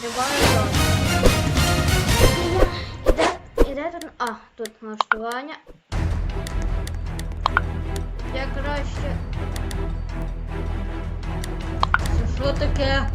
Прибавляю. Іде, іде тут. А, тут налаштування. Я краще. Це що таке?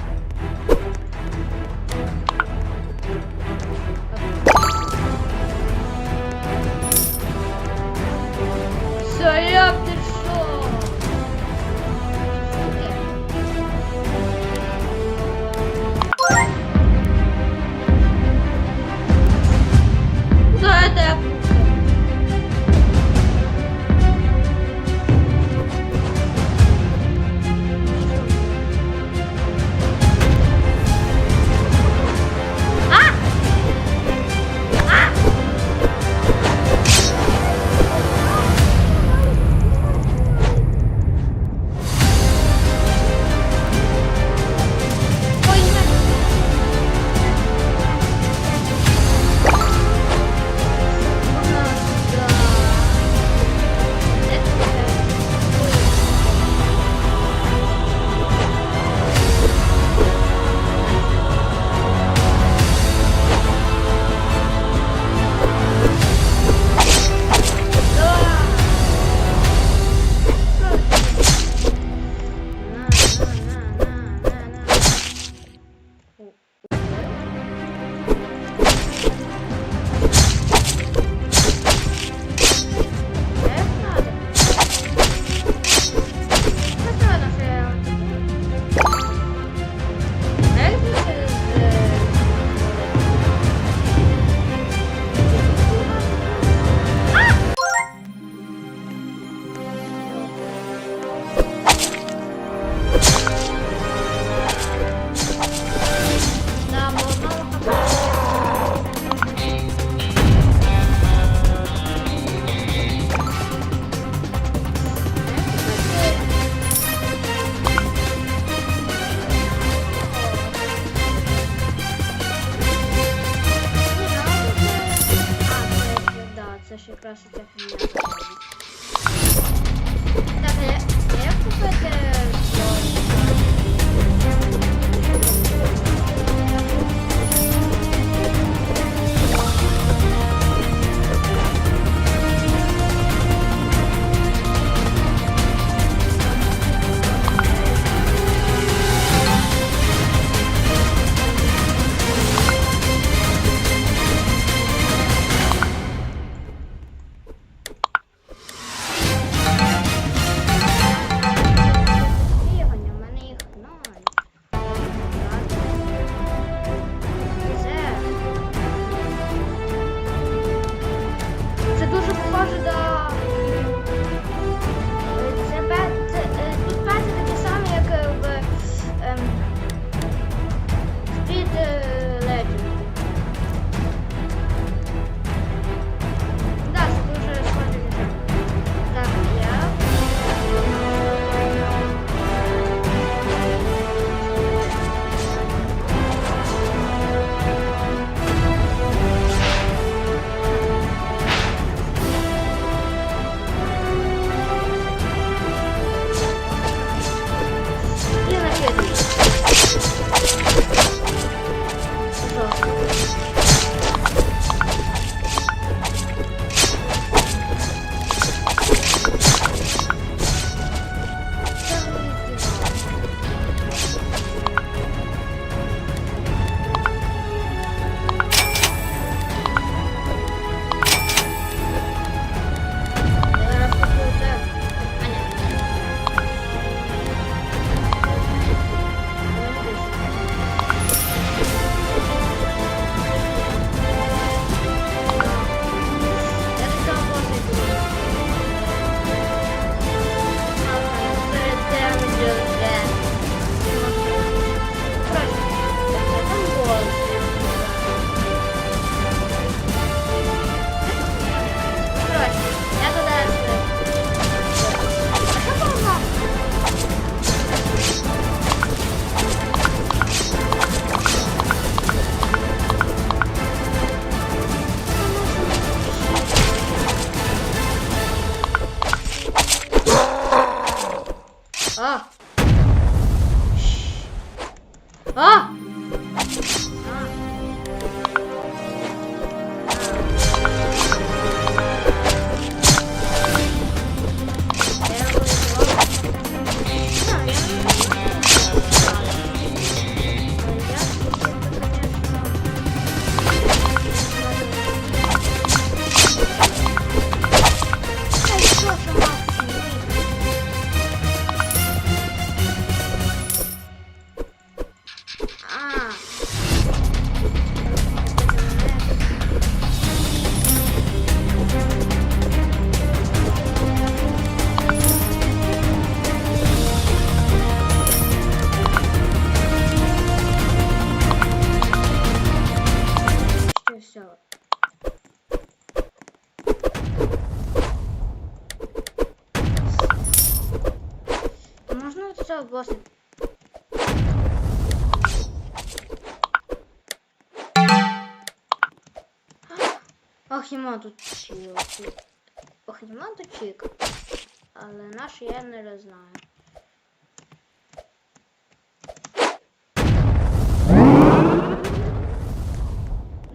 Знаю.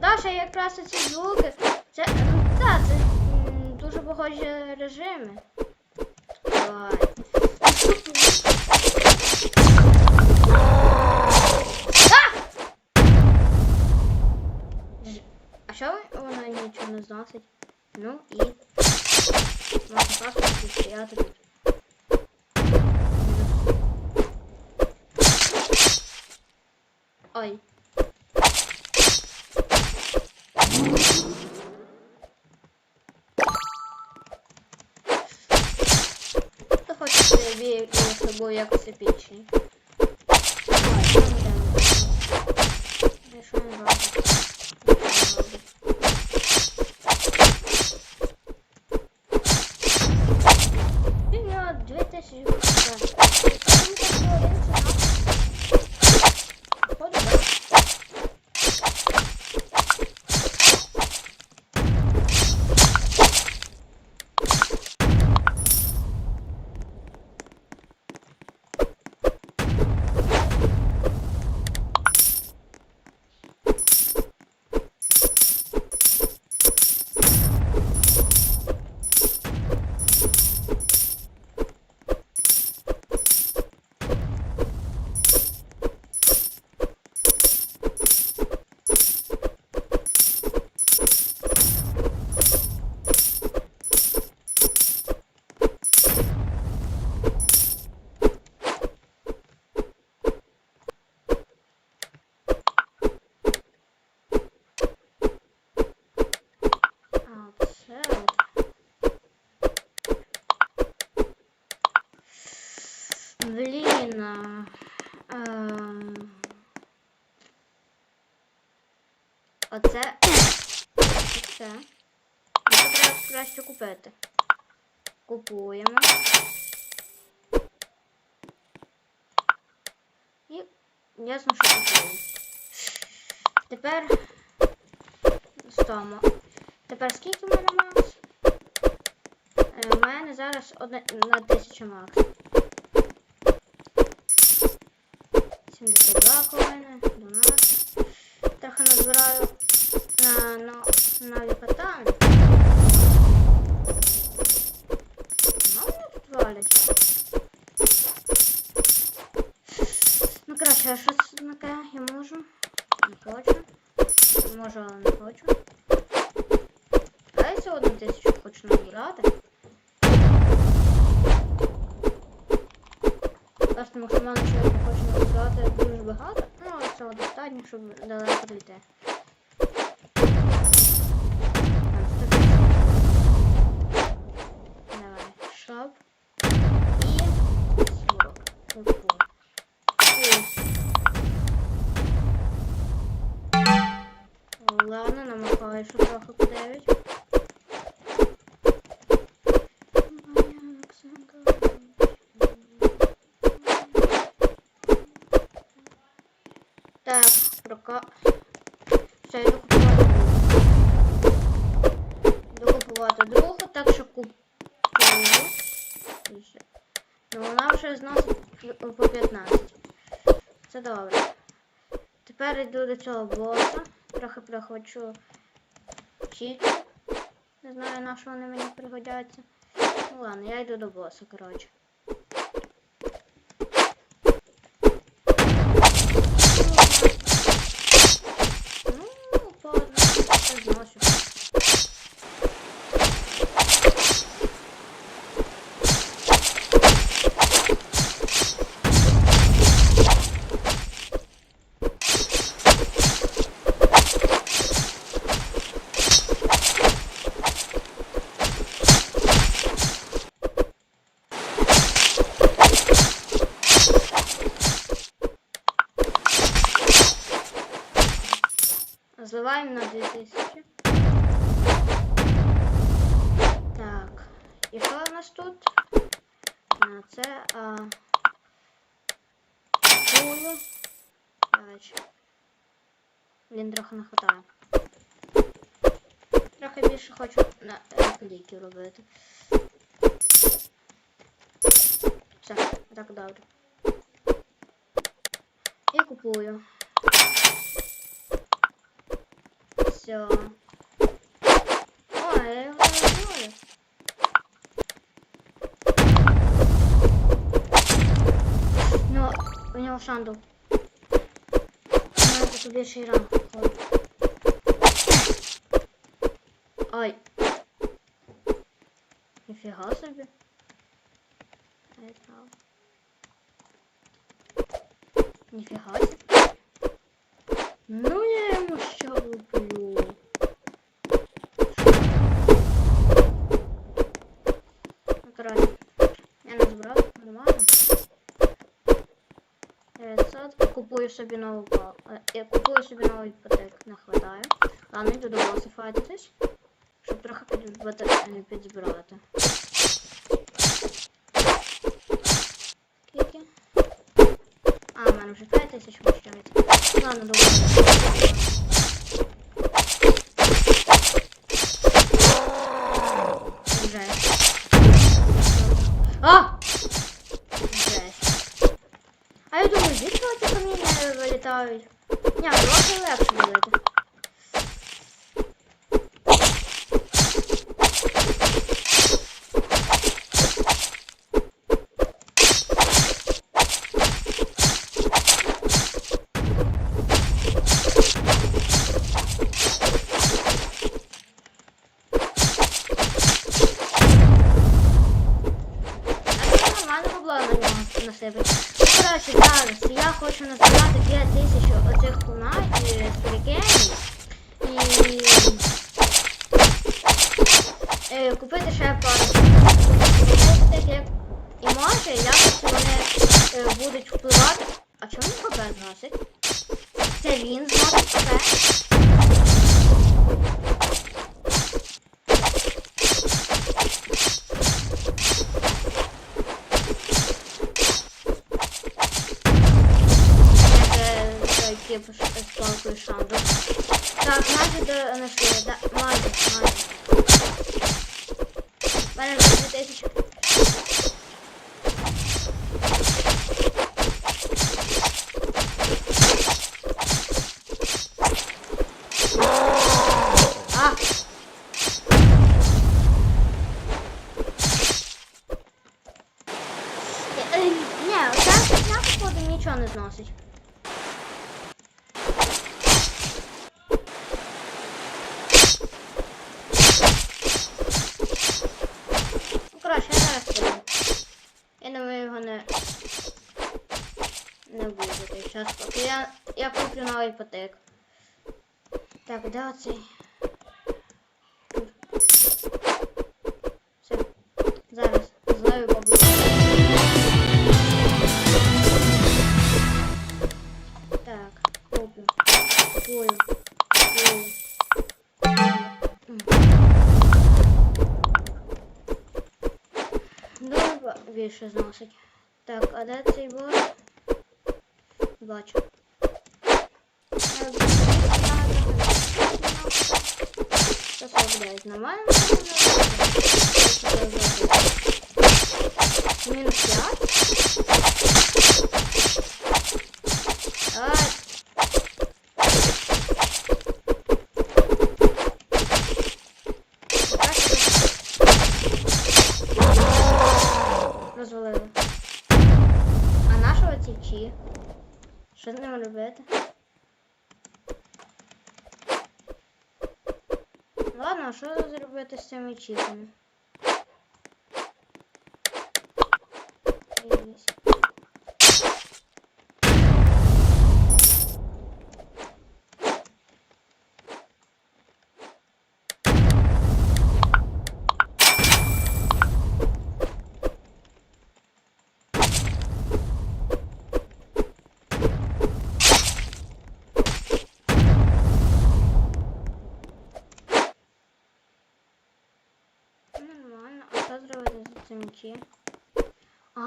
Даша, якраз ці звуки. Це. ну, Та, це дуже похожі режими. Давай. А! А що вона нічого не зносить? Ну і. Можна просто стояти тут. Ой. Хто хоче собі собою якось епічний? Ой, ми йдемо? Ну, що не робить? Що він робить? Він у нього 2000 гривень. Він так говорив, що Походу, да. А, це от. Блін. е, Оце. Оце. Треба краще купити. Купуємо. І ясно, що купуємо. Тепер стомо. Тепер скільки в мене макс? Е, У мене зараз одне на 1000 макс. 72 коїни, 12. Трохи назбираю на, на, на катан. Ну, вони тут валять. Ну, коротше, а що це таке я можу? Не хочу. Можу, але не хочу. А я сьогодні тисячу хочу набирати. Просто максимально що щоб далеко дійти. Давай, шоп. І 40. Купу. Ладно, намахаю, що трохи по 9. 40. Все, я докупила докупувати другу, так що купую. Ну вона вже нас по 15. Це добре. Тепер йду до цього боса. Трохи прихвачу чіт. Не знаю, на що вони мені пригодяться. Ну ладно, я йду до боса, коротше. Зливаємо на 2000. Так. І що у нас тут? А, це. А... купую. Коротше. Блін, трохи не хватає. Трохи більше хочу на е, кліків робити. Все, так добре. І купую. Все. О, я його не знаю. Ну, у нього шандл. Ну, це тобі ще й ранг. Ой. Ай. Ніфіга собі. Я знав. Ніфіга собі. Ну я йому що люблю. Ну, коротше, я нормально. 900. Купую собі нову па- е, Я купую собі новий патик, не хватає. Ладно, йду до боса файтитись, щоб трохи підбити, е, підзбирати. Скільки? А, в мене вже 5 тисяч вищається. Ладно, до боса. Жесть. А! Жесть. А я думаю, звідки ці вилітають? Ні, трохи легше вилити. А це нормально було на нього на себе. Ну, коротше, зараз я хочу назбирати 5 тисяч оцих туна і стрікенів. І е, купити ще пару таких. Може якось вони будуть впливати. А чому ХП зносить? Це він зносить ХП? Це той тип ш- з палкою шанду. Так, майже до нашли, да, майже, майже. У мене вже 2000. А! Е, е, Ні, оця фігня, походу, нічого не зносить. Ну, коротше, я зараз піду. Я думаю, його не... Не буде час, поки я, я куплю новий патик. Так, де оцей? Все. Зараз злою поблизу. Так, куплю. Купую. М. Добре, більше зносить. Так, а де цей бот? Бачу. Це буде нормально. Мінус 5. Ай. Розвалили. А нашого ці чі? Що з ними робити? А що зробити з цими чіпами? Нормально, а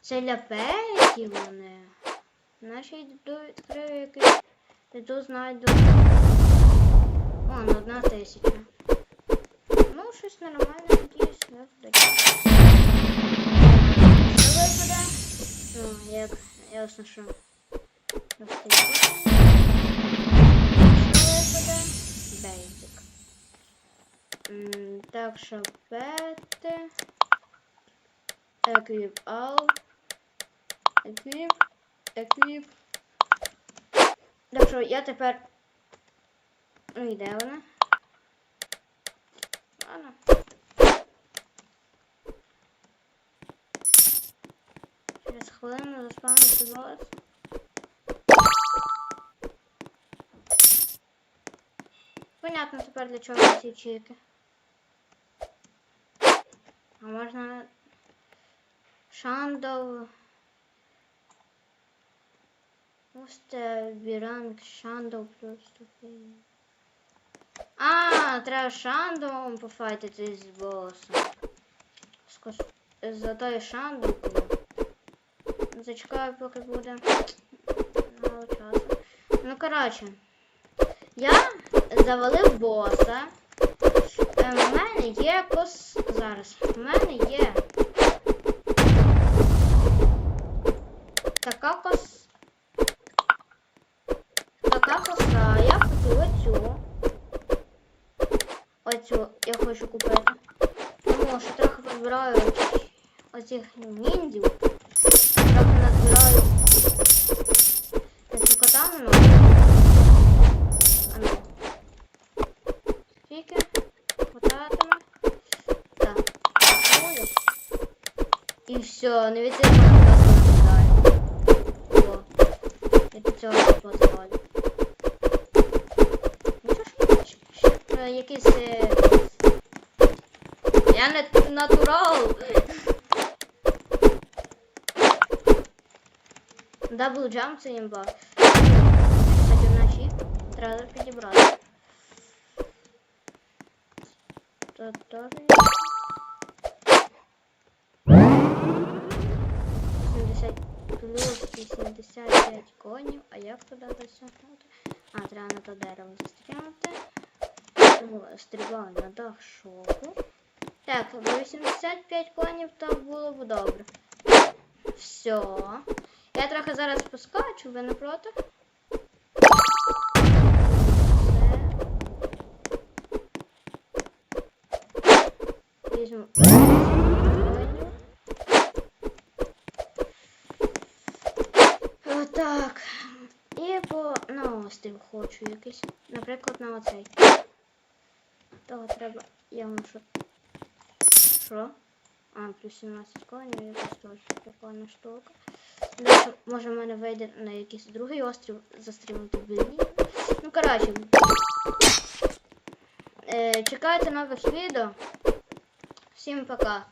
Це для петів вони. Наші йду відкрию якийсь. Йду знайду. О, ну одна тисяча. Ну, щось нормальне, надіюсь, не вдає. Що випаде? Ну, як ясно, що. не Equip all. Equip. Equip. Так що я тепер. Ну і де вона? Ладно. Через хвилину заспавнити голос. Понятно тепер для чого ці чіки. А можна Шандов. Просто біранг Шандов просто. А, треба Шандовом пофайтити з босом. З кос- За той Шандовкою. Зачекаю, поки буде мало часу. Ну, коротше. Я завалив боса. Е, В мене є кос. Зараз. В мене є. Така кос. Така коса. Я хотів оцю. Оцю я хочу купити. Тому що трохи позбираю оцих ніндзів. Трохи назбираю на цю катану. А ну. Скільки? Хвататиме. Так. Рахую. І все, не від цього не О. Я до цього позволю. Ну що ж, ще, якийсь... Я не натурал. Дабл джамп це імба. Кстати, вночі треба підібрати. Тут теж є. 80 плюс 85 конів. А як туди досягнути? А, треба на то дерево застрягнути. Стріла на дах шоку. Так, 85 конів то було б добре. Все. Я трохи зараз поскочу, ви не проти? Візьму. Отак. І по на хочу якийсь. Наприклад, на оцей. Того треба. Я вам що. Що? А, плюс 17 коней, якась теж прикольна штука. Далі, може в мене вийде на якийсь другий острів застрімити блін. Ну, коротше. Е, чекайте нових відео. Всім пока.